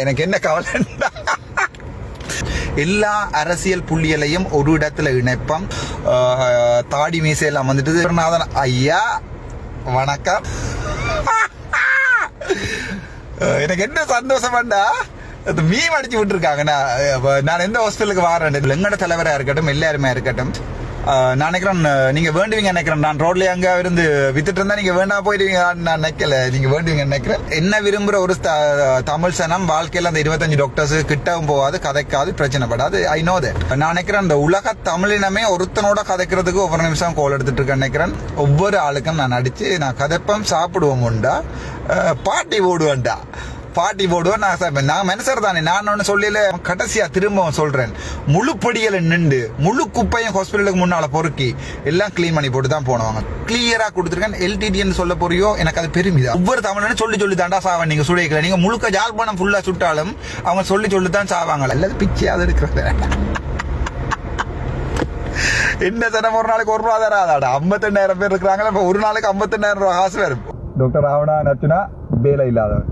எனக்கு என்ன கவலைன்னா? எல்லா அரசியல் புள்ளியலையும் ஒரு இடத்துல இணைப்பம். தாடி மீசையெல்லாம் வந்துட்டு குருநாதன் ஐயா வணக்கம். எனக்கு என்ன சந்தோஷமாண்டா அது மீம் அடிச்சு விட்டுருக்காங்க நான் நான் எந்த ஹாஸ்பிட்டலுக்கு வரேன் எங்கட தலைவராக இருக்கட்டும் எல்லாருமே இருக்கட்டும். நான் நினைக்கிறேன் நீங்க வேண்டுவீங்க நினைக்கிறேன். நான் ரோட்ல அங்க இருந்து வித்துட்டு இருந்தா நீங்க வேண்டாம் போயிடுவீங்க நான் நினைக்கல. நீங்க வேண்டுவீங்க நினைக்கிறேன். என்ன விரும்புற ஒரு த- தமிழ் சனம் வாழ்க்கையில அந்த இருபத்தஞ்சு டாக்டர்ஸ் கிட்டவும் போகாது கதைக்காது பிரச்சனை படாது. ஐ நோ தட் நான் நினைக்கிறேன் அந்த உலக தமிழினமே ஒருத்தனோட கதைக்கிறதுக்கு ஒவ்வொரு நிமிஷம் கோல் எடுத்துட்டு இருக்கேன் நினைக்கிறேன். ஒவ்வொரு ஆளுக்கும் நான் அடித்து நான் கதைப்பம் சாப்பிடுவோம் உண்டா? பாட்டி ஓடுவேன்டா. பாட்டி போடுவோம் நான் நான் மனுஷர் தானே நான் ஒன்று சொல்லல கடைசியா திரும்பவும் சொல்றேன். முழு படியல நின்று முழு குப்பையும் ஹாஸ்பிட்டலுக்கு முன்னால பொறுக்கி எல்லாம் க்ளீன் பண்ணி போட்டு தான் போனவங்க. கிளியரா கொடுத்துருக்கேன். எல்டிடின்னு சொல்ல போறியோ எனக்கு அது பெருமிதம் ஒவ்வொரு தமிழனும் சொல்லி சொல்லி தாண்டா சாவன். நீங்க சுடைக்கல நீங்க முழுக்க ஜாழ்ப்பாணம் ஃபுல்லா சுட்டாலும் அவங்க சொல்லி சொல்லி தான் சாவாங்க. அல்லது பிச்சையாவது இருக்கிறது என்ன தினம் ஒரு நாளைக்கு ஒரு ரூபா தராதாடா. ஐம்பத்தெண்டாயிரம் பேர் இருக்கிறாங்களா இப்போ ஒரு நாளைக்கு ஐம்பத்தெண்டாயிரம் ரூபா காசு வேறு டாக்டர் ராவணா நச்சுனா வேலை இல்லாதவன்.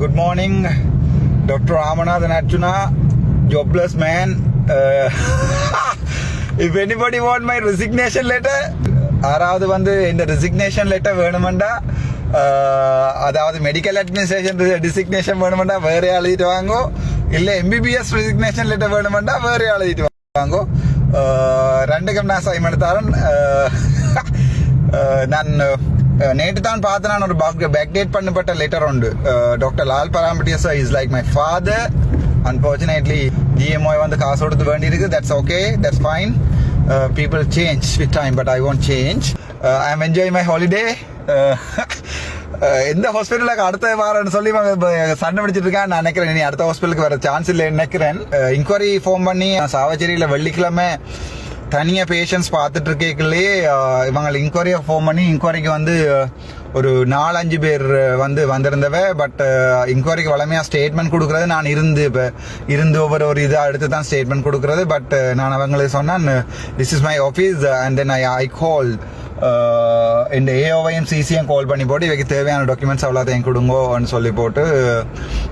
Good morning, Dr. Ramanathan Arjuna jobless man. Uh, if anybody want my resignation letter, யாராவது வந்து இந்த ரெசிக்னேஷன் லெட்டர் வேணுமெண்டா uh, அதாவது மெடிக்கல் அட்மினிஸ்ட்ரேஷன் டிசிக்னேஷன் வேணுமெண்டா வேற எழுதிட்டு வாங்கோ இல்லை எம்பிபிஎஸ் ரெசிக்னேஷன் லெட்டர் வேணுமெண்டா வேற எழுதிட்டு வாங்கோ uh, ரெண்டுக்கும் நான் சைன் எடுத்தாரன் uh, நான் Uh, நேற்று தான் பார்த்து நான் ஒரு பேக்டேட் பண்ணப்பட்ட லெட்டர் உண்டு. Uh, doctor Lal பராம்பட்டியஸ் is like my father unfortunately GMO வந்து காசு கொடுத்து வேண்டி இருக்கு that's okay that's fine people change with time but I won't change I am enjoy my holiday எந்த ஹாஸ்பிட்டலுக்கு அடுத்த வாரம்னு சொல்லி சண்டை பிடிச்சிட்டு இருக்கேன் நான் நினைக்கிறேன். இனி அடுத்த ஹாஸ்பிட்டலுக்கு வர சான்ஸ் இல்லை நினைக்கிறேன். Uh, இன்கொயரி ஃபோன் பண்ணி சாவச்சேரியில் வெள்ளிக்கிழமை தனியாக பேஷண்ட்ஸ் பார்த்துட்டு இருக்கேங்களே இவங்களை இன்கொயரியை ஃபோன் பண்ணி இன்கொயரிக்கு வந்து ஒரு நாலஞ்சு பேர் வந்து வந்திருந்தவ பட் இன்கொயரிக்கு வளமையாக ஸ்டேட்மெண்ட் கொடுக்குறது நான் இருந்து இப்போ இருந்து ஒவ்வொரு ஒரு இதாக எடுத்து தான் ஸ்டேட்மெண்ட் கொடுக்குறது பட் நான் அவங்களுக்கு சொன்னேன் this is my office and then I I call இந்த ஏஓவையும் சிசியும் கால் பண்ணி போட்டு இவைக்கு தேவையான டாக்குமெண்ட்ஸ் அவ்வளோத்தையும் கொடுங்கோன்னு சொல்லி போட்டு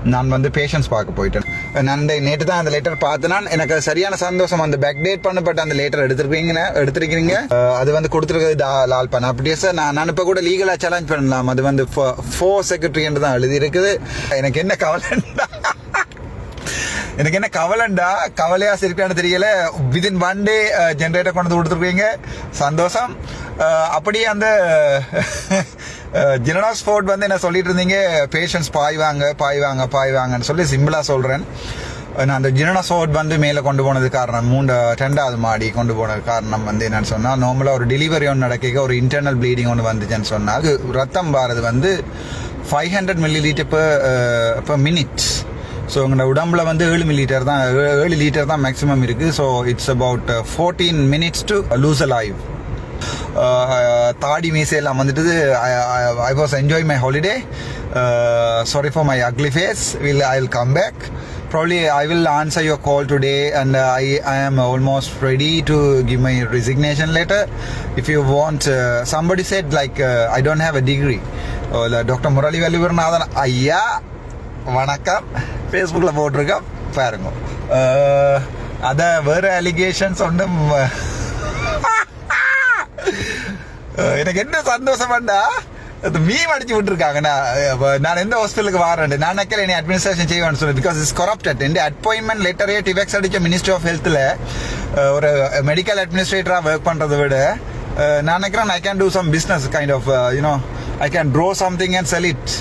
நான் வந்து பேஷன்ஸ் பார்க்க போயிட்டேன். நான் நேற்று தான் அந்த லெட்டர் பார்த்தேன்னா எனக்கு சரியான சந்தோஷம் அந்த பேக் டேட் பண்ணப்பட்ட அந்த லெட்டர் எடுத்திருக்கீங்க எடுத்திருக்கீங்க அது வந்து கொடுத்துருக்கிறது டா- லால் பண்ண அப்படியே சார் நான் நான் இப்போ கூட லீகலாக சேலஞ்ச் பண்ணலாம். அது வந்து ஃபோ செக்ரட்டரி என்று தான் எழுதி இருக்குது எனக்கு என்ன கவலைன்னா எனக்கு என்ன கவலைண்டா? கவலையா சிரிக்கான்னு தெரியல. விதின் ஒன் டே ஜென்ரேட்டர் கொண்டு வந்து கொடுத்துருக்கீங்க சந்தோஷம். அப்படியே அந்த ஜினனா ஸ்போர்ட் வந்து என்ன சொல்லிட்டு இருந்தீங்க பேஷன்ஸ் பாய்வாங்க பாய்வாங்க பாய்வாங்கன்னு சொல்லி சிம்பிளாக சொல்கிறேன் நான் அந்த ஜினனா சோட் வந்து மேலே கொண்டு போனது காரணம் மூணு ரெண்டாவது மாடி கொண்டு போனது காரணம் வந்து என்னன்னு சொன்னால் நார்மலாக ஒரு டெலிவரி ஒன்று நடக்க ஒரு இன்டர்னல் ப்ளீடிங் ஒன்று வந்துச்சுன்னு சொன்னால் அது ரத்தம் பாரது வந்து ஃபைவ் ஹண்ட்ரட் மில்லி லிட்டர் இப்போ மினிட்ஸ் ஸோ உங்களோட உடம்புல வந்து ஏழு மில்லி லிட்டர் தான் ஏழு லிட்டர் தான் மேக்ஸிமம் இருக்குது so it's about fourteen minutes to lose a live தாடி மீசையெல்லாம் வந்துட்டு I was enjoy my holiday sorry for my ugly face will I will come back Probably I will answer your call today, and uh, I I am almost ready to give my resignation letter. If you want, uh, somebody said like uh, I don't have a degree. Uh, Dr. Murali Valivirnathan ஐயா வணக்கம் ஃபேஸ்புக்கில் போட்டிருக்கேன் பாருங்க அஹ், அத வேற allegations ஒன்றும் எனக்கு என்ன சந்தோஷமாண்டா? அது மீம் அடிச்சு விட்டுருக்காங்க நான் நான் எந்த ஹாஸ்பிட்டலுக்கு வரேன் நான் நினைக்கல நீ அட்மினிஸ்ட்ரேஷன் செய்வேன்னு சொல்லி பிகாஸ் இஸ் கரப்டட் இந்த அப்பாயின்மெண்ட் லெட்டரே டிவெக்ஸ் அடிச்ச மினிஸ்ட்ரி ஆஃப் ஹெல்த்தில் ஒரு மெடிக்கல் அட்மினிஸ்ட்ரேட்டராக ஒர்க் பண்ணுறதை விட நான் நினைக்கிறேன் I can do some business kind of you know I can draw something and sell it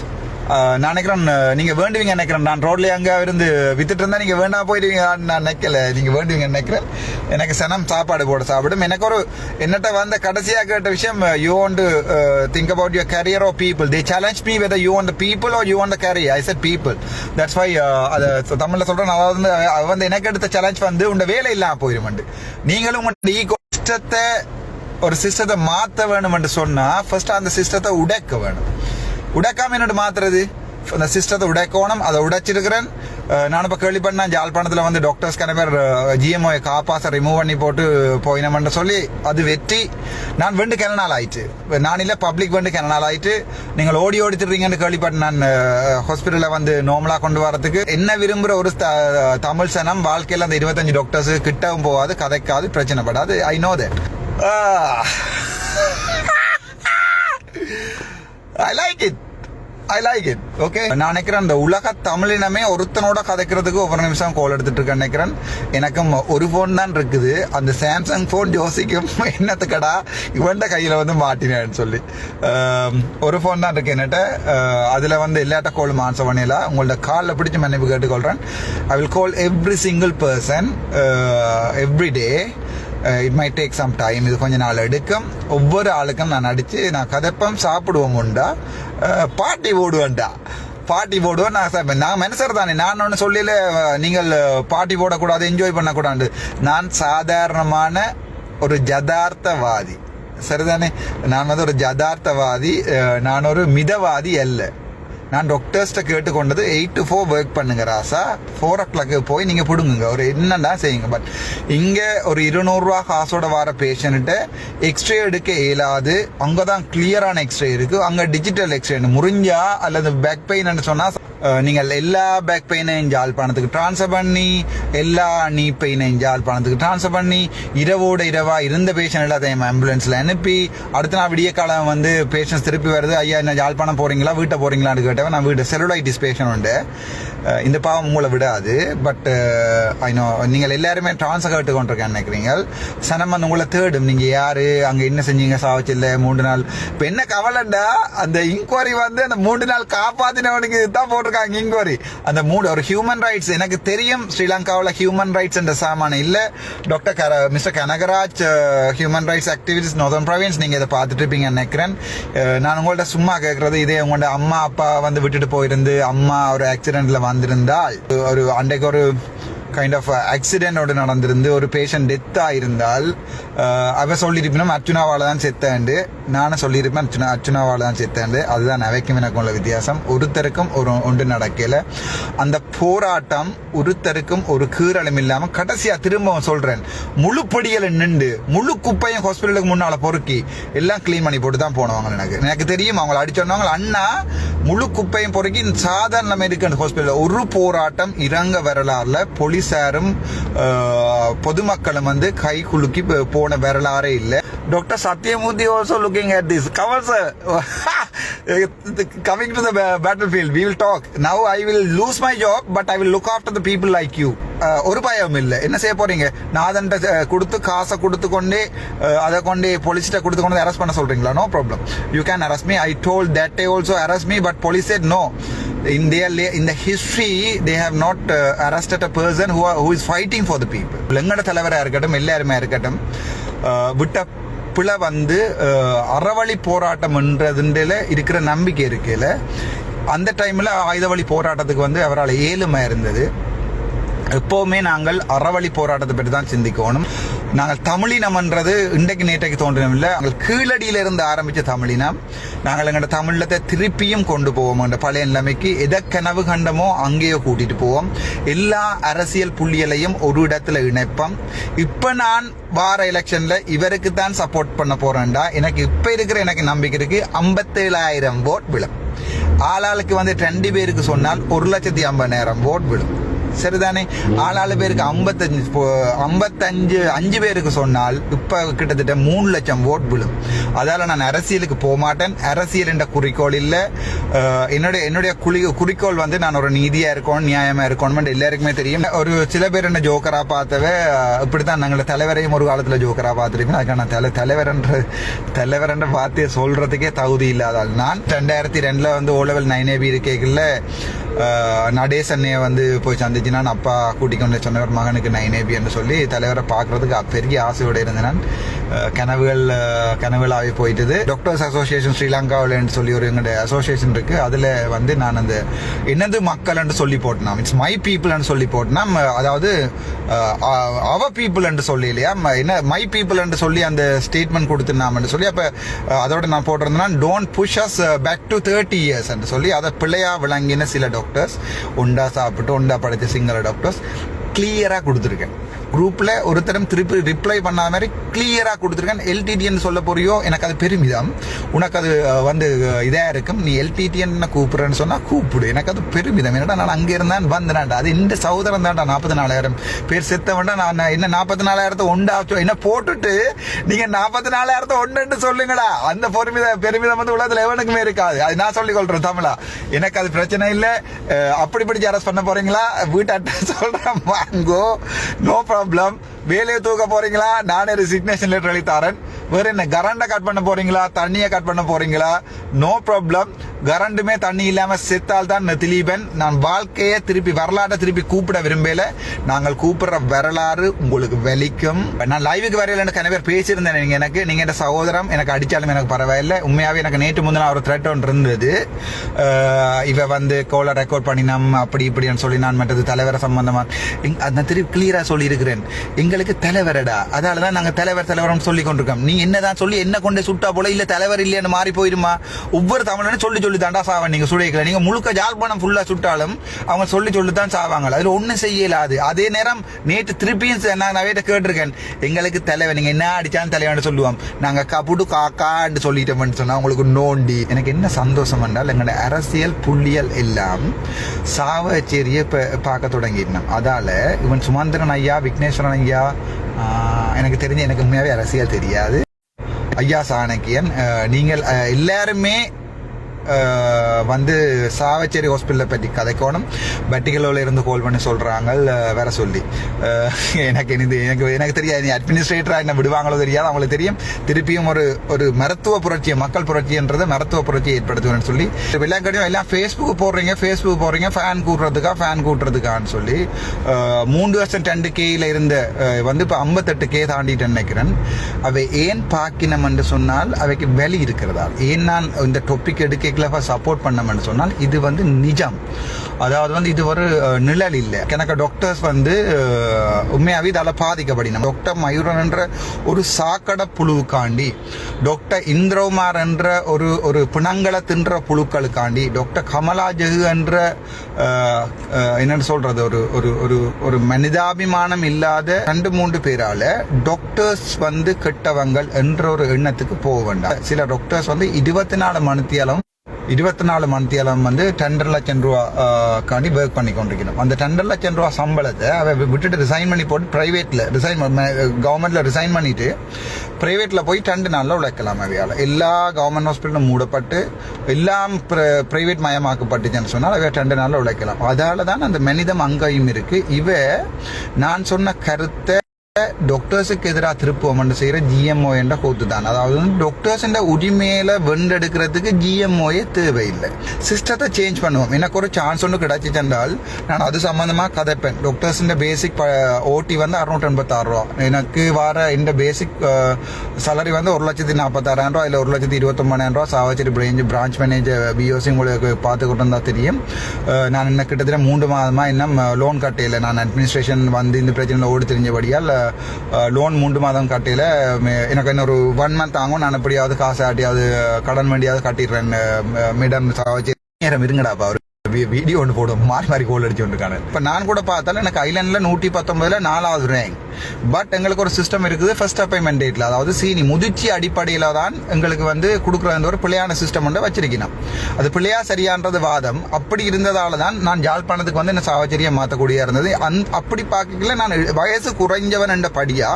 நான் நினைக்கிறேன் நீங்க வேண்டுவீங்க நினைக்கிறேன். நான் ரோட்ல அங்க இருந்து வித்துட்டு இருந்தா நீங்க வேண்டாம் போயிடுவீங்க. நான் நினைக்கல. நீங்க வேண்டுவீங்க நினைக்கிறேன். எனக்கு சனம் சாப்பாடு போட சாப்பிடும். எனக்கு ஒரு என்னட்ட வந்த கடைசியா கேட்ட விஷயம் you want think about your career or people they challenge me whether you want people oh you want career I said people that's why அதை தமிழ்ல சொல்றேன். அதாவது வந்து வந்து எனக்கு எடுத்த சேலஞ்ச் வந்து உங்க வேலை இல்லாம போயிடும் நீங்களும் உங்களோட ஈகோ சிஸ்டத்தை ஒரு சிஸ்டத்தை மாத்த வேணும்னு சொன்னா ஃபர்ஸ்ட் அந்த சிஸ்டத்தை உடைக்க வேணும். உடைக்காம என்னோட மாத்துறது அந்த சிஸ்டத்தை உடைக்கணும் அதை உடைச்சிருக்கிறேன் அஹ், நான் இப்போ கேள்விப்பட்டேன் ஜாழ்ப்பாணத்தில் வந்து டாக்டர்ஸ் பேர் ஜிஎம்ஓ காப்பாச ரிமூவ் பண்ணி போட்டு போயினமென்று சொல்லி அது வெற்றி நான் வெண்டு கெனனால் நாள் ஆயிட்டு நான் இல்லை பப்ளிக் வெண்டு கிண நாள் ஆயிட்டு நீங்கள் ஓடி ஓடி திருறீங்கன்னு கேள்விப்பட்டேன் நான் ஹாஸ்பிட்டலில் வந்து நார்மலாக கொண்டு வரதுக்கு என்ன விரும்புகிற ஒரு த- தமிழ் சனம் வாழ்க்கையில் அந்த இருபத்தஞ்சு டாக்டர்ஸ் கிட்டவும் போகாது கதைக்காது பிரச்சனைப்படாது I know that I like it I like it okay நான் நினைக்கிறேன் இந்த உலக தமிழினமே ஒருத்தனோட கதைக்கிறதுக்கு ஒவ்வொரு நிமிஷம் கோல் எடுத்துட்டு இருக்கேன் நினைக்கிறேன். எனக்கும் ஒரு ஃபோன் தான் இருக்குது. அந்த சாம்சங் ஃபோன் ஜோசிக்கும் என்னத்துக்கடா? இவன்ட கையில் வந்து மாட்டினேன்னு சொல்லி. ஒரு ஃபோன் தான் இருக்கு என்னட்ட. அதில் வந்து எல்லாட்ட கோல் ஆன்சர் பண்ணிடலாம். உங்களோட காலில் பிடிச்சி மன்னிப்பு கேட்டுக்கொள்கிறேன் I will call every single person every day it my take some time இது கொஞ்ச நாள் எடுக்கும். ஒவ்வொரு ஆளுக்கும் நான் அடித்து நான் கதைப்பம் சாப்பிடுவோம் உண்டா? Uh, பாட்டி போடுவேன்டா. பாட்டி போடுவேன் நான் சாப்பிடுவேன். நான் மனுஷர் தானே. நான் ஒன்று சொல்லல uh, நீங்கள் uh, பாட்டி போடக்கூடாது என்ஜாய் பண்ணக்கூடாது. நான் சாதாரணமான ஒரு ஜதார்த்தவாதி. சரிதானே? நான் வந்து ஒரு ஜதார்த்தவாதி நான் ஒரு மிதவாதி அல்ல. நான் டாக்டர்ஸ்ட்ட கேட்டுக்கொண்டது எயிட் டு ஃபோர் ஒர்க் பண்ணுங்க ராசா. ஃபோர் ஓ கிளாக்கு போய் நீங்கள் பிடுங்குங்க. ஒரு என்னடா செய்யுங்க. பட் இங்கே ஒரு இருநூறுவா காசோட வர பேஷண்ட்டை எக்ஸ்ரே எடுக்க இயலாது. அங்கே தான் கிளியரான எக்ஸ்ரே இருக்குது அங்கே டிஜிட்டல் எக்ஸ்ரே முறிஞ்சா அல்லது பேக் பெயின் சொன்னால் நீங்கள் எல்லா பேக் பெயினையும் ஜாழ்ப்பாணத்துக்கு ட்ரான்ஸ்ஃபர் பண்ணி எல்லா நீ பெயினையும் ஜாழ்ப்பாணத்துக்கு ட்ரான்ஸ்ஃபர் பண்ணி இரவோட இரவா இருந்த பேஷண்ட் எல்லாத்தையும் ஆம்புலன்ஸில் அனுப்பி அடுத்த நாள் விடிய காலம் வந்து பேஷண்ட்ஸ் திருப்பி வருது ஐயா என்ன ஜாழ்ப்பாணம் போறீங்களா? வீட்டை போறீங்களான்னு கேட்டவன் நான் வீட்டு செலுலைட்டிஸ் பேஷண்ட் உண்டு. இந்த பாவம் உங்களை விடாது பட் ஐநோ நீங்கள் எல்லாருமே ட்ரான்ஸ்ஃபர் கேட்டு கொண்டிருக்கேன் நினைக்கிறீங்க சனம் வந்து உங்களை தேடும் நீங்கள் யாரு? அங்கே என்ன செஞ்சீங்க? சாவச்சில்ல மூன்று நாள். இப்போ என்ன கவலைண்டா? அந்த இன்கொயரி வந்து அந்த மூன்று நாள் காப்பாத்தினவனுக்கு தான் போட்டிருக்காங்க இன்கொயரி அந்த மூடு ஒரு ஹியூமன் ரைட்ஸ் எனக்கு தெரியும் ஸ்ரீலங்காவில் ஹியூமன் ரைட்ஸ் என்ற சாமான இல்லை. டாக்டர் கர mister Kanagaraj human rights activities Northern Province நீங்கள் இதை பார்த்துட்டு இருப்பீங்கன்னு நினைக்கிறேன் uh, நான் உங்கள்ட்ட சும்மா கேட்குறது இதே உங்கள்கிட்ட அம்மா அப்பா வந்து விட்டுட்டு போயிருந்து அம்மா ஒரு ஆக்சிடென்ட்ல வந்திருந்தால் ஒரு அன்றைக்கு ஒரு கைண்ட் ஆஃப் ஆக்சிடென்டோடு நடந்திருந்து ஒரு பேஷண்ட் டெத் ஆயிருந்தால் அஹ், அவ சொல்லியிருப்பினும் அர்ச்சுனாவால தான் செத்தாண்டு. நானும் சொல்லியிருப்பேன் அர்ச்சுனா அர்ச்சுனாவால தான் செத்தாண்டு. அதுதான் நவைக்கும் எனக்கு உள்ள வித்தியாசம். ஒருத்தருக்கும் ஒரு ஒன்று நடக்கல. அந்த போராட்டம் ஒருத்தருக்கும் ஒரு கீரலும் இல்லாமல் கடைசியாக திரும்பவும் சொல்கிறேன் முழு படியில் நின்று முழு குப்பையும் ஹாஸ்பிட்டலுக்கு முன்னால் பொறுக்கி எல்லாம் க்ளீன் பண்ணி போட்டு தான் போனவங்க எனக்கு. எனக்கு தெரியும் அவங்கள அடிச்சோன்னவங்க அண்ணா முழு குப்பையும் பொறுக்கி சாதாரண மெடிக்கல் ஹாஸ்பிட்டலில் ஒரு போராட்டம் இறங்க வரலாறுல போலீஸாரும் பொதுமக்களும் வந்து கை குலுக்கி போன வரலாறே இல்லை. Doctor Sathyamoorthy also looking at this cover sir coming to the battlefield we will talk now I will lose my job but I will look after the people like you ஒரு பயம் இல்லை. என்ன செய்ய போறீங்க? நாதன்ட்ட கொடுத்து காசை கொடுத்து கொண்டே அதை கொண்டே போலீஸ்கிட்ட கொடுத்து கொண்டு அரெஸ்ட் பண்ண சொல்றீங்களா? No problem you can arrest me I told that day also arrest me but police said நோ in their in the history they have not uh, arrested a person who, are, who is fighting for the people. எங்கட தலைவராக இருக்கட்டும் எல்லாருமே இருக்கட்டும் uh, விட்ட பிழை வந்து uh, அறவழி அறவழி போராட்டம்ன்றதுல இருக்கிற நம்பிக்கை இருக்கையில் அந்த டைமில் ஆயுத வழி போராட்டத்துக்கு வந்து அவரால் ஏழுமை இருந்தது. எப்போவுமே நாங்கள் அறவழி போராட்டத்தை பற்றி தான் சிந்திக்கணும். நாங்கள் தமிழினம்ன்றது இன்றைக்கு நேற்றைக்கு தோன்றினமில்லை நாங்கள் கீழடியிலிருந்து ஆரம்பித்த தமிழினம் நாங்கள் எங்களோட தமிழத்தை திருப்பியும் கொண்டு போவோம் என்ற பழைய நிலைமைக்கு எதை கனவு கண்டமோ அங்கேயோ கூட்டிட்டு போவோம். எல்லா அரசியல் புள்ளிகளையும் ஒரு இடத்துல இணைப்போம். இப்போ நான் வார எலெக்ஷன்ல இவருக்கு தான் சப்போர்ட் பண்ண போறேன்டா எனக்கு இப்போ இருக்கிற எனக்கு நம்பிக்கை இருக்கு ஐம்பத்தேழாயிரம் ஓட் விழும். ஆளாளுக்கு வந்து ரெண்டு பேருக்கு சொன்னால் ஒரு லட்சத்தி ஐம்பதாயிரம் ஓட் விழும். சரிதானே? ஆளாளு பேருக்கு ஐம்பத்தஞ்சு போ- ஐம்பத்தஞ்சு அஞ்சு பேருக்கு சொன்னால் இப்ப கிட்டத்தட்ட மூணு லட்சம் ஓட் விழும். அதால நான் அரசியலுக்கு போக மாட்டேன் அரசியல் என்ற குறிக்கோள் இல்ல. என்னுடைய என்னுடைய குளி குறிக்கோள் வந்து நான் ஒரு நீதியா இருக்கணும் நியாயமா இருக்கணும் எல்லாருக்குமே தெரியும். ஒரு சில பேர் என்ன ஜோக்கரா பார்த்தவ அஹ், இப்படித்தான் நாங்கள தலைவரையும் ஒரு காலத்துல ஜோக்கரா பார்த்துருக்கேன் அதுக்கான நான் தலை தலைவர்ன்ற தலைவர்ன்ற வார்த்தையை சொல்றதுக்கே தகுதி இல்லாதால் நான் ரெண்டாயிரத்தி ரெண்டுல வந்து ஓ லெவல் நைன் ஏபி இருக்கைகள்ல நடேஷ் வந்து போய் சந்திச்சு நான் அப்பா கூட்டிக்கொண்டு சொன்னவர் மகனுக்கு நைன் ஏபி என்று சொல்லி தலைவரை பார்க்கறதுக்கு பெரிய ஆசையோடு இருந்தேன் கனவுகள் கனவுகளாகவே போயிட்டது டாக்டர்ஸ் அசோசியேஷன் ஸ்ரீலங்காவில் சொல்லி ஒரு எங்களுடைய அசோசியேஷன் இருக்கு அதில் வந்து நான் அந்த என்னது மக்கள்னு சொல்லி போட்டேன் இட்ஸ் மை பீப்புள்னு சொல்லி போட்டேன்னா அதாவது அவ பீப்புள் என்று சொல்லி இல்லையா ம- என்ன மை பீப்புள் என்று சொல்லி அந்த ஸ்டேட்மெண்ட் கொடுத்துருந்தாமன்னு சொல்லி அப்போ அதோட நான் போட்டிருந்தேன்னா don't push us back to thirty years என்று சொல்லி அதை பிள்ளையா விளங்கின சில டாக்டர்ஸ் உண்டா சாப்பிட்டு உண்டா படித்த சிங்கள டாக்டர்ஸ் கிளியராக கொடுத்துருக்கேன் குரூப்பில் ஒருத்தரும் திருப்பி ரிப்ளை பண்ணாத மாதிரி கிளியராக கொடுத்துருக்கேன். எல்டிடின்னு சொல்ல போறியோ எனக்கு அது பெருமிதம். உனக்கு அது வந்து இதாக இருக்கும். நீ எல்டிடிஎன் கூப்பிடுறேன்னு சொன்னால் கூப்பிடு. எனக்கு அது பெருமிதம். என்னடா நான் அங்கே இருந்தேன் வந்தேன்டா. அது இந்த சகோதரம் தான்டா நாற்பத்தி நாலாயிரம் பேர் செத்தவன்டா. நான் என்ன நாற்பத்தி நாலாயிரத்தை ஒண்டாச்சோ என்ன போட்டுட்டு நீங்கள் நாற்பத்தி நாலாயிரத்தை ஒன்றுன்னு சொல்லுங்களா அந்த பெருமித பெருமிதம் வந்து உலகத்தில் எவனுக்குமே இருக்காது. அது நான் சொல்லி கொள்றேன் தமிழா. எனக்கு அது பிரச்சனை இல்லை. அப்படி பிடிச்சி அரெஸ்ட் பண்ண போறீங்களா? வீட்டு அட்ரஸ் சொல்கிறேன் வாங்கோ. நோ ப்ராப்ளம் வேலையை தூக்க போறீங்களா? நானே ரெசிக்னேஷன் லெட்டர் எழுதி வேற என்ன கரண்டை கட் பண்ண போறீங்களா? தண்ணியை கட் பண்ண போறீங்களா? நோ ப்ராப்ளம் கரண்டுமே தண்ணி இல்லாம செத்தால் தான் திலீபன். நான் வாழ்க்கையை திருப்பி வரலாற்றை திருப்பி கூப்பிட விரும்பல. நாங்கள் கூப்பிடுற வரலாறு உங்களுக்கு வலிக்கும் நான் லைவுக்கு வரையில கன பேர் பேசியிருந்தேன் நீங்க எனக்கு நீங்க என் சகோதரம் எனக்கு அடிச்சாலும் எனக்கு பரவாயில்லை. உண்மையாவே எனக்கு நேற்று முந்தின ஒரு த்ரெட் ஒன்று இருந்தது. இவ வந்து கோலை ரெக்கார்ட் பண்ணினோம் அப்படி இப்படின்னு சொல்லி நான் மற்றது தலைவரை சம்பந்தமா. அதை நான் திருப்பி கிளியரா சொல்லியிருக்கிறேன். எங்களுக்கு தலைவரடா. அதால தான் நாங்கள் தலைவர் தலைவரம் சொல்லி கொண்டிருக்கோம் நீ என்னதான் சொல்லி என்ன கொண்டு சுட்டா போல இல்ல தலைவர் இல்லைன்னு மாறி போயிருமா? ஒவ்வொரு தமிழனும் சொல்லி சொல்லி தாண்டா சாவன் நீங்க சுடைக்கல நீங்க முழுக்க ஜாழ்ப்பாணம் ஃபுல்லா சுட்டாலும் அவங்க சொல்லி சொல்லி தான் சாவாங்க. அதுல ஒண்ணும் செய்யலாது. அதே நேரம் நேற்று திருப்பியும் ச- நான் நிறைய கேட்டிருக்கேன். எங்களுக்கு தலைவர் நீங்க என்ன அடிச்சாலும் தலைவன் சொல்லுவோம். நாங்க கபுடு காக்கான்னு சொல்லிட்டோம்னு சொன்னா உங்களுக்கு நோண்டி. எனக்கு என்ன சந்தோஷம் என்றால் எங்களோட அரசியல் புள்ளியல் எல்லாம் சாவச்சேரியை இப்போ பார்க்க தொடங்கிடணும். அதால இவன் சுமந்திரன் ஐயா விக்னேஸ்வரன் ஐயா எனக்கு தெரிஞ்சு எனக்கு உண்மையாகவே அரசியல் தெரியாது. ஐயா சாணக்கியன் நீங்கள் எல்லாருமே வந்து சாவச்சேரி ஹாஸ்பிட்டலை பற்றி கதைக்கணும். பட்டிகளோல இருந்து கால் பண்ணி சொல்கிறாங்க வேற சொல்லி. எனக்கு இது எனக்கு எனக்கு தெரியாது. நீ அட்மினிஸ்ட்ரேட்டராக என்ன விடுவாங்களோ தெரியாது. அவங்களுக்கு தெரியும். திருப்பியும் ஒரு ஒரு மருத்துவ புரட்சியை மக்கள் புரட்சின்றது மருத்துவ புரட்சியை ஏற்படுத்துவேன்னு சொல்லி. வெள்ளாங்கடியும் எல்லாம் ஃபேஸ்புக் போடுறீங்க ஃபேஸ்புக் போடுறீங்க ஃபேன் கூட்டுறதுக்கா ஃபேன் கூட்டுறதுக்கான்னு சொல்லி. மூன்று வருஷம் ரெண்டு கேயில் இருந்த வந்து இப்போ ஐம்பத்தெட்டு கே தாண்டிட்டு நினைக்கிறேன். அவை ஏன் பாக்கினம் என்று சொன்னால் அவைக்கு வெளி இருக்கிறதா ஏன் நான் இந்த டொபிக் எடுக்கல சப்போர்ட் பண்ணமென்னு சொன்னால் இது வந்து நிஜம். அதாவது வந்து இது ஒரு நிழல் இல்லை. எனக்கு டாக்டர்ஸ் வந்து உண்மையாகவே இதால் இதால பாதிக்கப்படினோம் டாக்டர் மயூரன் என்ற ஒரு சாக்கடை புழுவுக்காண்டி டாக்டர் இந்திரகுமார் என்ற ஒரு ஒரு பிணங்களை தின்ற புழுக்களுக்காண்டி டாக்டர் கமலா ஜெகு என்ற என்னென்னு என்னன்னு சொல்றது? ஒரு ஒரு ஒரு ஒரு மனிதாபிமானம் இல்லாத ரெண்டு மூன்று பேரால டாக்டர்ஸ் வந்து கெட்டவங்கள் என்ற ஒரு எண்ணத்துக்கு போக வேண்டாம். சில டாக்டர்ஸ் வந்து இருபத்தி நாலு மணித்தியாலும் இருபத்தி நாலு மணித்தியாலம் வந்து டெண்டர் லட்சம் ரூபா காண்டி ஒர்க் பண்ணி கொண்டிருக்கணும். அந்த டெண்டர் லட்சம் ரூபா சம்பளத்தை அவ விட்டுட்டு ரிசைன் பண்ணி போட்டு பிரைவேட்ல ரிசைன் கவர்மெண்ட்ல ரிசைன் பண்ணிட்டு பிரைவேட்ல போய் ரெண்டு நாளில் உழைக்கலாம் அவையால. எல்லா கவர்மெண்ட் ஹாஸ்பிட்டலும் மூடப்பட்டு எல்லாம் பிரைவேட் மயமாக்கப்பட்டுச்சுன்னு சொன்னால் அவ ரெண்டு நாளில் உழைக்கலாம். அதால தான் அந்த மனிதம் அங்கேயும் இருக்கு. இவ நான் சொன்ன கருத்தை டாக்டர்ஸுக்கு எதிராக திருப்பம் செய்கிற ஜிஎம்ஓ என்ற கூத்து தான் அதாவது வந்து உரிமையில வெண்டெடுக்கிறதுக்கு ஜிஎம்ஓயே தேவையில்லை. சிஸ்டத்தை சேஞ்ச் பண்ணுவோம். எனக்கு ஒரு சான்ஸ் ஒன்று கிடைச்சிச்சென்றால் நான் அது சம்மந்தமாக கதைப்பேன். டாக்டர்ஸின் பேசிக் ஓட்டி வந்து அறுநூற்றி எண்பத்தாறு ரூபா. எனக்கு வர இந்த பேசிக் சேலரி வந்து ஒரு லட்சத்தி நாற்பத்தாறாயிரம் ரூபா இல்லை ஒரு லட்சத்தி இருபத்தொம்பதாயிரம் ரூபா Chavakachcheri branch branch manager POC உங்களுக்கு பார்த்துக்கிட்டு இருந்தால் தெரியும். நான் இன்னும் கிட்டத்தட்ட மூன்று மாதமா இன்னும் லோன் கட்டையில் நான் அட்மினிஸ்ட்ரேஷன் வந்து இந்த பிரச்சனையில் ஓடி தெரிஞ்சபடியால் லோன் மூன்று மாதம் கட்டியில் எனக்கு இன்னொரு ஒன் மந்த் ஆகும். நான் எப்படியாவது காசு ஆட்டியாவது கடன் வேண்டியாவது கட்டிடுறேன் மேடம் நேரம் இருங்கடாப்பா அவர் வீடியோ ஒன்று போடும். மாறி மாறி கோல் அடிச்சு கொண்டிருக்காங்க இப்போ நான் கூட பார்த்தாலும் எனக்கு ஐலாண்டில் நூற்றி பத்தொன்பதுல நாலாவது ரேங்க் பட் எங்களுக்கு ஒரு சிஸ்டம் இருக்குது ஃபர்ஸ்ட் அப்பாயின்மெண்ட் டேட்டில் அதாவது சீனி முதிர்ச்சி அடிப்படையில் தான் எங்களுக்கு வந்து கொடுக்குற ஒரு பிள்ளையான சிஸ்டம் ஒன்று வச்சிருக்கணும். அது பிள்ளையா சரியான்றது வாதம். அப்படி இருந்ததால தான் நான் ஜாழ்ப்பாணத்துக்கு வந்து என்ன சாவச்சேரியை மாற்றக்கூடிய இருந்தது. அந் அப்படி பார்க்கல நான் வயசு குறைஞ்சவன் என்ற படியா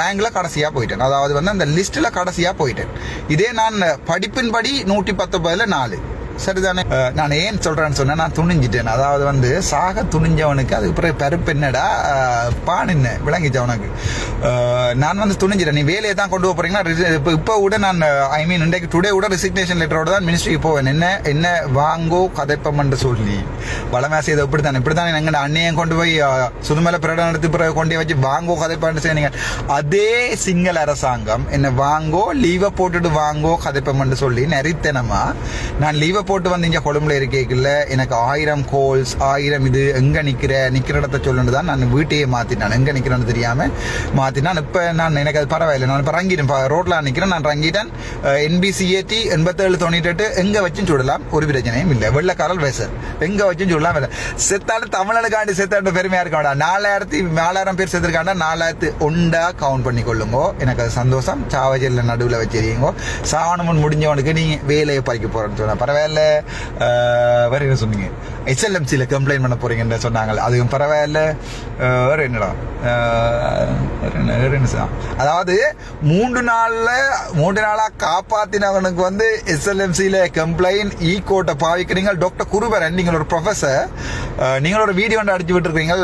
ரேங்கில் கடைசியாக போயிட்டேன். அதாவது வந்து அந்த லிஸ்ட்டில் கடைசியாக போயிட்டேன். இதே நான் படிப்பின்படி நூற்றி பத்தொன்பதுல நாலு. சரிதானே? நான் ஏன் சொல்றேன்னு சொன்னேன் நான் துணிஞ்சிட்டேன். அதாவது வந்து சாக துணிஞ்சவனுக்கு அதுக்கு பிறகு பருப்பு என்னடா? பான் என்ன? விளங்கிச்சு அவனுக்கு நான் வந்து துணிஞ்சிட்டேன். நீ வேலையை தான் கொண்டு போகிறீங்கன்னா போறீங்கன்னா இப்போ கூட நான் ஐ மீன் இன்றைக்கு டுடே கூட ரிசிக்னேஷன் லெட்டரோட தான் மினிஸ்ட்ரிக்கு போவேன். என்ன என்ன வாங்கோ கதைப்பம் சொல்லி. வளமே செய்த இப்படி தானே இப்படி தானே எங்க அண்ணையும் கொண்டு போய் சுதுமலை பிரகடனம் எடுத்து பிறகு கொண்டு வச்சு வாங்கோ கதைப்பான்னு செய்யுங்க அதே சிங்கள அரசாங்கம் என்ன வாங்கோ லீவை போட்டுட்டு வாங்கோ கதைப்பம் சொல்லி நெறித்தனமா நான் லீவை போட்டு வந்து இங்க கொழும்புல இருக்கேக்குள்ள எனக்கு ஆயிரம் கோல்ஸ் ஆயிரம் இது எங்க நிக்கிற நிக்கிற இடத்த சொல்லுன்னு தான் நான் வீட்டையே மாத்தினான் எங்க நிக்கிறேன்னு தெரியாம மாத்தினான் இப்ப நான் எனக்கு அது பரவாயில்லை. நான் இப்ப ரங்கிட்டேன் ரோட்ல நிக்கிறேன். நான் ரங்கிட்டேன் என்பிசிஏடி எண்பத்தேழு தொண்ணூற்றி எட்டு எங்க வச்சும் சுடலாம். ஒரு பிரச்சனையும் இல்லை. வெள்ளக்காரல் வேசர் எங்க வச்சும் சுடலாம். வேலை செத்தாலும் தமிழனுக்காண்டி செத்தாண்டு பெருமையா இருக்க வேண்டாம் நாலாயிரத்தி நாலாயிரம் பேர் செத்துருக்காண்டா நாலாயிரத்து ஒண்டா கவுண்ட் பண்ணி கொள்ளுங்கோ எனக்கு அது சந்தோஷம். சாவஜெல்ல நடுவில் வச்சிருக்கீங்க. சாவணமன் முடிஞ்சவனுக்கு நீ வேலையை பறிக்க போறேன்னு சொன்னா. பரவாயில்ல. பரவாயில்ல வேற என்ன சொன்னீங்க? எஸ்எல்எம்சியில் கம்ப்ளைண்ட் பண்ண போறீங்கன்னு சொன்னாங்க அதுவும் பரவாயில்ல. வேற என்னடா? வேற என்ன அதாவது மூன்று நாள்ல மூன்று நாளா காப்பாத்தினவனுக்கு வந்து எஸ்எல்எம்சியில கம்ப்ளைண்ட் ஈ கோட்டை பாவிக்கிறீங்க டாக்டர் குருபரன் நீங்கள் ஒரு ப்ரொஃபஸர் நீங்கள் ஒரு வீடியோ ஒன்று அடிச்சு விட்டுருக்கீங்க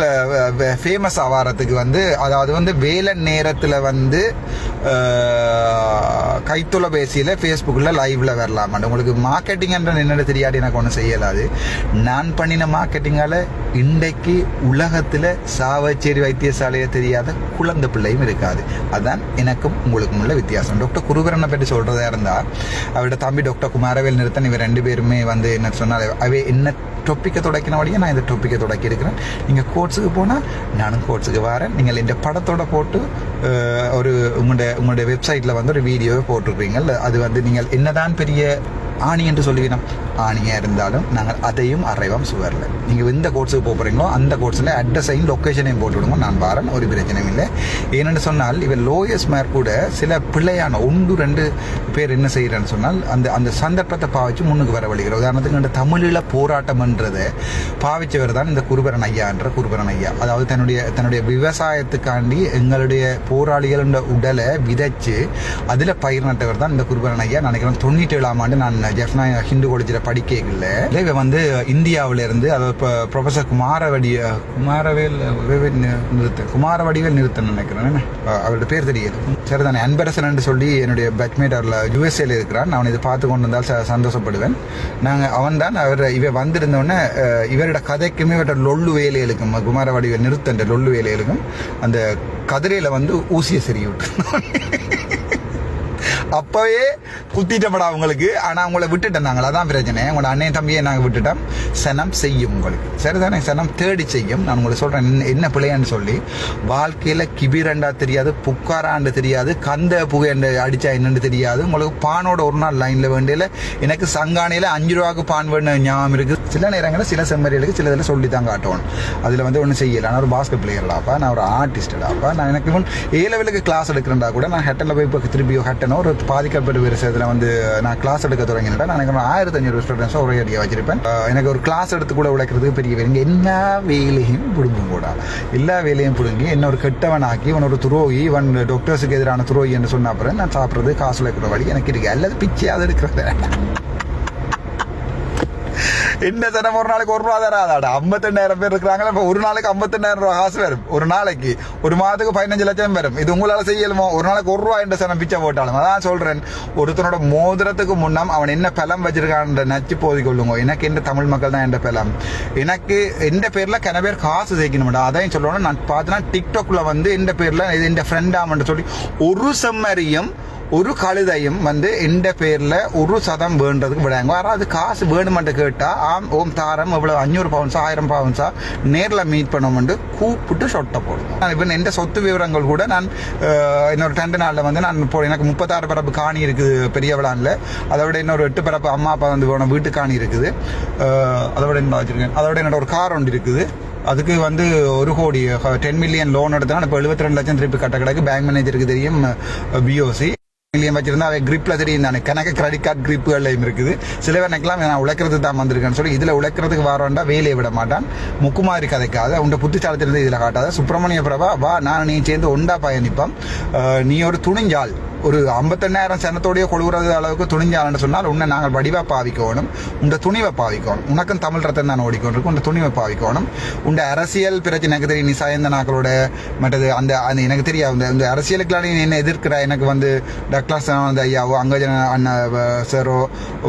ஃபேமஸ் ஆவாரத்துக்கு வந்து அதாவது வந்து வேலை நேரத்தில் வந்து கைத்தொலைபேசியில் ஃபேஸ்புக்கில் லைவ்ல வரலாம் உங்களுக்கு மார்க்கெட்டிங் என்ற என்னென்ன தெரியாது எனக்கு ஒன்றும் செய்யலாது. நான் பண்ணின மார்க்கெட்டிங்கால இன்றைக்கு உலகத்தில் சாவச்சேரி வைத்தியசாலையை தெரியாத குழந்தை பிள்ளையும் இருக்காது. அதான் எனக்கும் உங்களுக்கும் உள்ள வித்தியாசம். டாக்டர் குருபரனை பற்றி சொல்கிறதா இருந்தால் அவரோட தம்பி டாக்டர் குமாரவேல் நிறுத்தன் இவர் ரெண்டு பேருமே வந்து என்ன சொன்னால் அவை என்ன டொப்பிக்கை தொடக்கின வழியே நான் இந்த டொப்பிக்கை தொடக்கி இருக்கிறேன். நீங்கள் கோட்ஸுக்கு போனால் நானும் கோட்ஸுக்கு வரேன். நீங்கள் இந்த படத்தோட போட்டு ஒரு உங்களுடைய உங்களுடைய வெப்சைட்டில் வந்து ஒரு வீடியோவை போட்டிருப்பீங்க அது வந்து நீங்கள் என்னதான் பெரிய ஆணி என்று சொல்லுகிறோம். ஆணியாக இருந்தாலும் நாங்கள் அதையும் அறைவோம் சுவரில். நீங்கள் எந்த கோர்ஸுக்கு போக போகிறீங்களோ அந்த கோர்ஸில் அட்ரஸையும் லொக்கேஷனையும் போட்டு விடுங்க நான் வரேன் ஒரு பிரச்சனையும் இல்லை. ஏனென்று சொன்னால் இவர் லோயஸ் மேர் கூட சில பிள்ளையான ஒன்று ரெண்டு பேர் என்ன செய்கிறேன்னு சொன்னால் அந்த அந்த சந்தர்ப்பத்தை பாவிச்சு முன்னுக்கு வர உதாரணத்துக்கு இந்த தமிழில் போராட்டம்ன்றதை பாவிச்சவர் தான் இந்த குருபரன் ஐயா என்ற குருபரன் ஐயா. அதாவது தன்னுடைய தன்னுடைய விவசாயத்துக்காண்டி எங்களுடைய போராளிகளோட உடலை விதைச்சு அதில் பயிர் நட்டவர் தான் இந்த குருபரன் ஐயா. நினைக்கிறேன் தொண்ணூற்றி ஏழாம் ஆண்டு நான் ஜெஃப்னா ஹிந்து காலேஜில் படிக்கல. இவ வந்து இந்தியாவில இருந்து அதாவது இப்போ ப்ரொஃபசர் குமாரவடி குமாரவேல் நிறுத்த குமாரவடிவேல் நிறுத்தன் நினைக்கிறேன். அவரோட பேர் தெரியாது. சரிதானே? அன்பரசன் சொல்லி என்னுடைய பேட்மேட் அவரில் யூஎஸ்ஏல இருக்கிறான். அவன் இதை பார்த்து கொண்டு வந்தால் சந்தோஷப்படுவேன். நாங்கள் அவன் தான் அவர் இவ வந்திருந்தோடனே இவரோட கதைக்குமே இவரோட லொல்லு வேலைகளுக்கும் குமாரவடிவேல் நிறுத்தன் லொல்லு வேலைகளுக்கும் அந்த கதிரையில் வந்து ஊசியை சரி விட்டு அப்பவே குத்திட்டப்படா உங்களுக்கு. ஆனா உங்களை விட்டுட்டேன் நாங்கள். அதான் பிரச்சனை. உங்களோட அண்ணன் தம்பியை நாங்கள் விட்டுட்டோம். சனம் செய்யும் உங்களுக்கு. சரிதானே? சனம் தேடி செய்யும். நான் உங்களுக்கு சொல்றேன் என்ன- என்ன பிள்ளைன்னு சொல்லி. வாழ்க்கையில கிபிரண்டா தெரியாது புக்காராண்டு தெரியாது கந்த புகைண்டு அடிச்சா என்னன்னு தெரியாது. உங்களுக்கு பானோட ஒரு நாள் லைன்ல வேண்டியில எனக்கு சங்கானையில அஞ்சு ரூபாக்கு பான் வேணும் ஞாபகம் இருக்கு. சில நேரங்களில் சில செம்மறிகளுக்கு சில இதில் சொல்லி தான் காட்டுவோம். அதில் வந்து ஒன்றும் செய்யலை. நான் ஒரு பாஸ்கெட் பிளேயர்டாப்பா நான் ஒரு ஆர்டிஸ்டாப்பா நான் எனக்கு ஏ லெவலுக்கு கிளாஸ் எடுக்கிறேன்டா கூட நான் ஹெட்டனில் போய் இப்போ திருப்பியோ ஹெட்டனோ ஒரு பாதிக்கப்பட்ட விஷயத்தில் வந்து நான் கிளாஸ் எடுக்க தொடங்கினேன் நான் எனக்கு ஒரு ஆயிரத்தி ஐநூறு ஸ்டூடெண்ட்ஸும் ஒரே அடியாக வச்சிருப்பேன். எனக்கு ஒரு கிளாஸ் எடுத்து கூட உழைக்கிறதுக்கு பெரிய வேலை. எல்லா வேலையும் பிடுங்கும் கூட எல்லா வேலையும் பிடுங்கி என்ன ஒரு கெட்டவன் ஆக்கி இவன் ஒரு துரோகி இவன் டாக்டர்ஸுக்கு எதிரான துரோகி என்று சொன்ன அப்புறம் நான் சாப்பிட்றது காசு உழைக்கிற வழி எனக்கு இருக்கு. அல்லது பிச்சையாவது எடுக்கிறது. என்ன தினம் ஒரு நாளைக்கு ஒரு ரூபா தராதாடா. ஐம்பத்தெண்டாயிரம் பேர் இருக்கிறாங்களா இப்போ ஒரு நாளைக்கு ஐம்பத்தெண்டாயிரம் ரூபா காசு வரும். ஒரு நாளைக்கு ஒரு மாதத்துக்கு பதினஞ்சு லட்சம் வரும். இது உங்களால் செய்யலுமோ? ஒரு நாளைக்கு ஒரு ரூபா என்ற சனம் பிச்சை போட்டாலும். அதான் சொல்கிறேன் ஒருத்தனோட மோதிரத்துக்கு முன்னம் அவன் என்ன பலம் வச்சிருக்கான்ற நச்சு போதி கொள்ளுங்க எனக்கு எந்த தமிழ் மக்கள் தான் என்ற பலம். எனக்கு எந்த பேரில் கன பேர் காசு சேர்க்கணும்டா. அதையும் சொல்லணும். நான் பார்த்தனா டிக்டாக்ல வந்து எந்த பேரில் இது எந்த ஃப்ரெண்டாமன்னு சொல்லி ஒரு செம்மறியும் ஒரு கழுதையும் வந்து எந்த பேர்ல ஒரு சதம் வேண்டதுக்கு விடாங்க யாராவது காசு வேணுமென்ட்டு கேட்டா ஆம் ஓம் தாரம் இவ்வளவு அஞ்சூறு பவுன்ஸா ஆயிரம் பவுன்ஸா நேர்ல மீட் பண்ணோம்ட்டு கூப்பிட்டு சொட்ட போடுவோம் நான் இப்போ எந்த சொத்து விவரங்கள் கூட நான் இன்னொரு ரெண்டு நாள்ல வந்து நான் இப்போ எனக்கு முப்பத்தாறு பரப்பு காணி இருக்குது பெரிய விழான்ல அதை விட இன்னொரு எட்டு பரப்பு அம்மா அப்பா வந்து போன வீட்டு காணி இருக்குது அதோட அதை விட என்ன வச்சிருக்கேன் அதை விட என்னோட ஒரு கார் ஒன்று இருக்குது அதுக்கு வந்து ஒரு கோடி டென் மில்லியன் லோன் எடுத்தா இப்போ எழுபத்தி ரெண்டு லட்சம் திருப்பி கட்ட கிடக்கு பேங்க் மேனேஜருக்கு தெரியும் பிஓசி மில்லியன் வச்சிருந்தா அவன் கிரிப்ல தெரியும் தானே. கணக்கு கிரெடிட் கார்டு கிரிப்புகள்லையும் இருக்குது. சில பேருக்கெல்லாம் நான் உழைக்கிறது தான் வந்திருக்கேன்னு சொல்லி இதுல உழைக்கிறதுக்கு வரோண்டா வேலையை விட மாட்டான். முக்குமாரி கதைக்காத உண்ட புத்திச்சாலத்திலிருந்து இதுல காட்டாத சுப்பிரமணிய பிரபா வா நான் நீ சேர்ந்து ஒண்டா பயணிப்பான் நீ ஒரு துணிஞ்சால். ஒரு ஐம்பத்தெண்ணாயிரம் சனத்தோடைய கொழுகுறது அளவுக்கு துணிஞ்சாலன்னு சொன்னால் உன்னை நாங்கள் வடிவா பாவிக்கணும். உண்ட துணிவை பாவிக்கணும். உனக்கும் தமிழ் ரத்தம் தான் ஓடிக்கொண்டிருக்கும் உண்ட துணிவை பாவிக்கணும். உண்ட அரசியல் பிரச்சனை எனக்கு தெரியும் நீ சாயந்த நாக்களோட மற்றது அந்த அந்த எனக்கு தெரியாது. அந்த இந்த அரசியலுக்கெல்லாம் நீ என்ன எதிர்க்கிற? எனக்கு வந்து டக்ளாஸ் அந்த ஐயாவோ அங்கஜன அண்ணா சரோ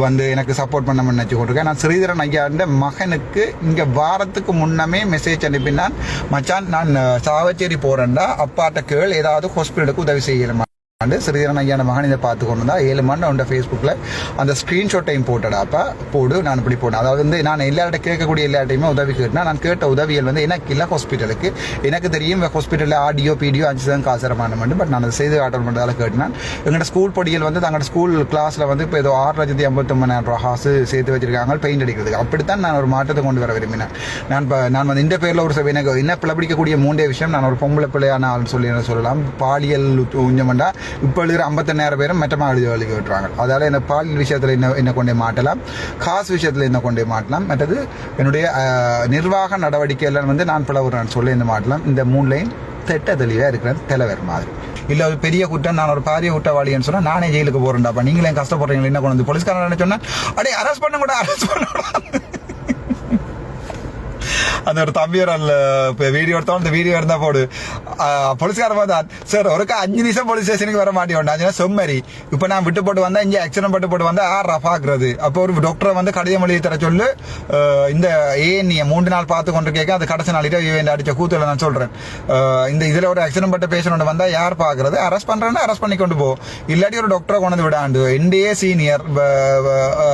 வந்து எனக்கு சப்போர்ட் பண்ண நினச்சி கொண்டிருக்கேன். நான் ஸ்ரீதரன் ஐயாண்ட மகனுக்கு இங்கே வாரத்துக்கு முன்னமே மெசேஜ் அனுப்பினான். மச்சான் நான் சாவச்சேரி போகிறேன்டா அப்பாட்ட கேள். ஏதாவது ஹாஸ்பிட்டலுக்கு உதவி செய்யணுமா? ஆண்டு சிறிதரன் ஐயான மகன் இதை பார்த்து கொண்டு வந்தா ஏழு மணி அவன் ஃபேஸ்புக்கில் அந்த ஸ்க்ரீன்ஷாட்டையும் போட்டடாப்பா போடு நான் இப்படி போனேன் அதாவது வந்து நான் எல்லார்ட்ட கேட்கக்கூடிய எல்லார்ட்டையுமே உதவி கேட்டேன் நான் கேட்ட உதவிகள் வந்து எனக்கு இல்லை ஹாஸ்பிட்டலுக்கு எனக்கு தெரியும் ஹாஸ்பிட்டலில் ஆடியோ பிடியோ அஞ்சு தான் காசரமான மட்டும் பட் நான் அதை செய்து காட்டல் பண்ணுறதால கேட்டேன் எங்கள்கிட்ட ஸ்கூல் படிகள் வந்து தங்களோட ஸ்கூல் கிளாஸில் வந்து இப்போ ஏதோ ஆறு லட்சத்தி ஐம்பத்தொம்பதாயிரம் ரூபா காசு சேர்த்து வச்சிருக்காங்க பெயிண்ட் அடிக்கிறதுக்கு. அப்படித்தான் நான் ஒரு மாற்றத்தை கொண்டு வர விரும்பினேன். நான் இப்போ நான் வந்து இந்த பேரில் ஒரு ச- எனக்கு என்ன பிளப்பிடிக்கக்கூடிய மூன்றே விஷயம் நான் ஒரு பொம்பளை பிள்ளையான ஆள் சொல்லி என்ன சொல்லலாம். பாலியல் ஊஞ்சமண்டா இப்போ எழுதுகிற ஐம்பத்தெண்ணாயிரம் பேரும் மெட்டமாக எழுதி எழுதி விட்டுறாங்க அதால் என்ன பாலியல் விஷயத்தில் என்ன என்ன கொண்டே மாட்டலாம். காசு விஷயத்தில் என்ன கொண்டே மாட்டலாம். மற்றது என்னுடைய நிர்வாக நடவடிக்கையில் வந்து நான் பல ஒரு நான் சொல்லி என்ன மாட்டலாம். இந்த மூணுலையும் திட்ட தெளிவாக இருக்கிற தலைவர் மாதிரி. இல்லை ஒரு பெரிய குற்றம் நான் ஒரு பாரிய குற்றவாளின்னு சொன்னால் நானே ஜெயிலுக்கு போகிறேன்டாப்பா நீங்களே கஷ்டப்படுறீங்களா என்ன கொண்டு வந்து போலீஸ்காரன் சொன்னால் சொன்னா? அடே அரெஸ்ட் பண்ண கூட அரெஸ்ட் பண்ண அந்த ஒரு தம்பியர் அல்ல இப்போ வீடியோ எடுத்தோம். அந்த வீடியோ இருந்தா போடு. போலீஸ்காரன் பார்த்தா சார் ஒருக்கா அஞ்சு நிமிஷம் போலீஸ் ஸ்டேஷனுக்கு வர மாட்டேன் அஞ்சு செம்மறி இப்போ நான் விட்டு போட்டு வந்தா இங்கே ஆக்சிடென்ட் பட்டு போட்டு வந்தா ஆ ரஃபாக்குறது அப்போ ஒரு டாக்டரை வந்து கடித மொழியை தர சொல்லு. அஹ், இந்த ஏன் மூன்று நாள் பார்த்து கொண்டு கேட்க அது கடைசி நாளிட்ட இவன் அடிச்ச கூத்துல நான் சொல்றேன். இந்த இதுல ஒரு ஆக்சிடென்ட் பட்ட பேஷண்ட் வந்தா யார் பாக்குறது? அரெஸ்ட் பண்றேன்னா அரெஸ்ட் பண்ணி கொண்டு போ. இல்லாட்டி ஒரு டாக்டரை கொண்டு வந்து விடாண்டு. என்டிஏ சீனியர்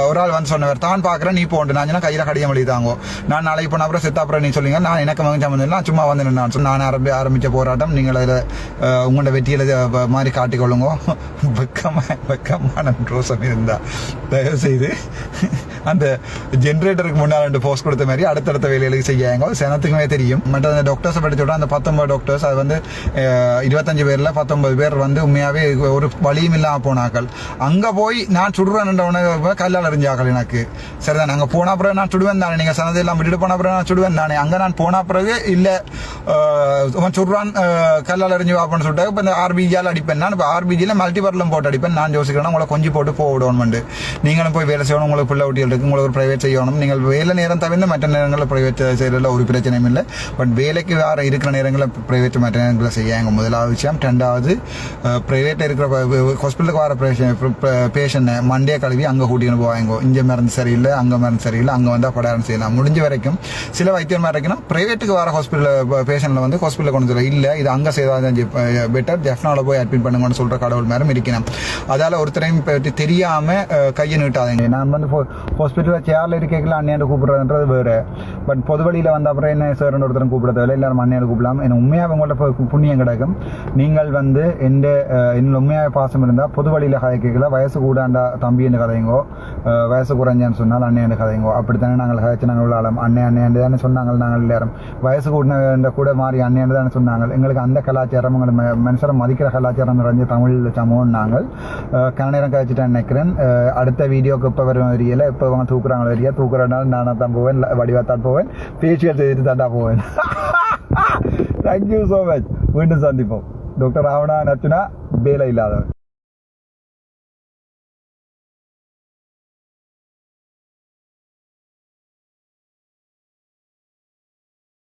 ஒரு ஆள் வந்து சொன்னவர் தான் பாக்குறேன் நீ போண்டு. நான் கையில கடித மொழி தாங்கோ. நான் நாளைக்கு போன அப்புறம் செத்த அப்புறம் நீ சொல்லுங்க. நான் எனக்கு மகன் சம்பந்தம் நான் சும்மா வந்து நான் நான் ஆரம்பி ஆரம்பித்த போராட்டம் நீங்கள் அதில் உங்களோட வெற்றியில் மாதிரி காட்டிக்கொள்ளுங்க. வெக்கமா வெக்கமான ரோசம் இருந்தா தயவு செய்து அந்த ஜென்ரேட்டருக்கு முன்னால் ரெண்டு போஸ்ட் கொடுத்த மாதிரி அடுத்தடுத்த வேலைகளுக்கு செய்யாங்க சனத்துக்குமே தெரியும். மற்ற அந்த டாக்டர்ஸை பற்றி சொல்கிறேன் அந்த பத்தொன்பது டாக்டர்ஸ் அது வந்து இருபத்தஞ்சு பேரில் பத்தொன்பது பேர் வந்து உண்மையாகவே ஒரு வழியும் இல்லாமல் போனாக்கள் அங்கே போய் நான் சுடுறேன் கல்லால் அறிஞ்சாக்கள் எனக்கு. சரிதான். அங்கே போன அப்புறம் நான் சுடுவேன் தானே. நீங்கள் சனதை எல்லாம் விட்டுட்டு போன அப்புறம் நான் சுடுவேன் தானே. அங்க நான் போன பிறகு இல்ல அவன் சுடுறான் கல்லால் அறிஞ்சு வாப்பன்னு சொல்லிட்டு இப்போ இந்த ஆர்பிஜியால் அடிப்பேன் நான். இப்போ ஆர்பிஜியில் மல்டிபர்லம் போட்டு அடிப்பேன். நான் யோசிக்கிறேன் உங்களை கொஞ்சம் போட்டு போவிடணும் நீங்களும் போய் வேலை செய்யணும் உங்களுக்கு பிள்ளை ஊட்டிகள் இருக்கு உங்களுக்கு ஒரு பிரைவேட் செய்யணும். நீங்கள் வேலை நேரம் தவிர்த்து மற்ற நேரங்களில் பிரைவேட் செய்யறதுல ஒரு பிரச்சனையும் இல்லை. பட் வேலைக்கு வேற இருக்கிற நேரங்களில் பிரைவேட் மற்ற நேரங்களில் செய்யாங்க முதலாவது விஷயம். ரெண்டாவது ப்ரைவேட்டில் இருக்கிற ஹாஸ்பிட்டலுக்கு வர பேஷண்ட் மண்டே கழுவி அங்கே கூட்டின்னு போவாங்க. இங்கே மருந்து சரியில்லை அங்கே மருந்து சரியில்லை அங்கே வந்தால் படாரம் செய்யலாம். முடிஞ்ச வரைக்கும் சில வைத்தியம் வரைக்கும் பிரைவேட்டுக்கு வர ஹாஸ்பிட்டல் பேஷண்ட்டில் வந்து ஹாஸ்பிட்டலில் கொண்டு வந்து இல்லை இது அங்கே செய்தாதான் பெட்டர் ஜெஃப்னாவில் போய் அட்மிட் பண்ணுங்கன்னு சொல்கிற கடவுள் மேலும் இருக்கணும் அதால் ஒருத்தரையும் பற்றி தெரியாமல் கையை நீட்டாதீங்க. நான் வந்து ஹாஸ்பிட்டலில் சேரில் இருக்கல அண்ணியாண்டு கூப்பிடுறதுன்றது வேறு. பட் பொது வழியில் வந்த அப்புறம் என்ன சார்னு ஒருத்தரும் கூப்பிட தேவையில்லை எல்லாரும் அண்ணியாண்டு கூப்பிடலாம். எனக்கு உண்மையாக உங்கள்ட்ட புண்ணியம் கிடைக்கும். நீங்கள் வந்து எந்த அஹ், உண்மையாக பாசம் இருந்தால் பொது வழியில் கதை கேட்கல வயசு கூடாண்டா தம்பின்னு கதைங்கோ? வயசு குறைஞ்சான்னு சொன்னால் அண்ணியாண்டு கதைங்கோ. அப்படித்தானே நாங்கள் கதைச்சு நாங்கள் உள்ளாலம் அண்ணே அண்ணே தானே சொன்னாங்க. சொன்னாங்க நாங்கள் எல்லாரும். வயசு கூடின கூட மாறி அண்ணியாண்டு தானே சொன்னாங்க எங்களுக்கு அந்த கலாச்சாரம் எங்களை மனுஷரை மதிக்கிற கலாச்சாரம் நிறைஞ்ச தமிழ் சமூகம் நாங்கள். அஹ், கன கழிச்சுட்டு நினைக்கிறேன். அடுத்த வீடியோக்கு இப்போ வரும் வரியல இப்போ அவங்க தூக்குறாங்க வரியா தூக்குறதுனால நானாக தான் போவேன் வடிவத்தான் போவேன். பேச்சுகள் செய்துட்டு தாண்டா போவேன். தேங்க்யூ ஸோ மச் மீண்டும் சந்திப்போம். டாக்டர் ராவணா நச்சுனா வேலை இல்லாதவன்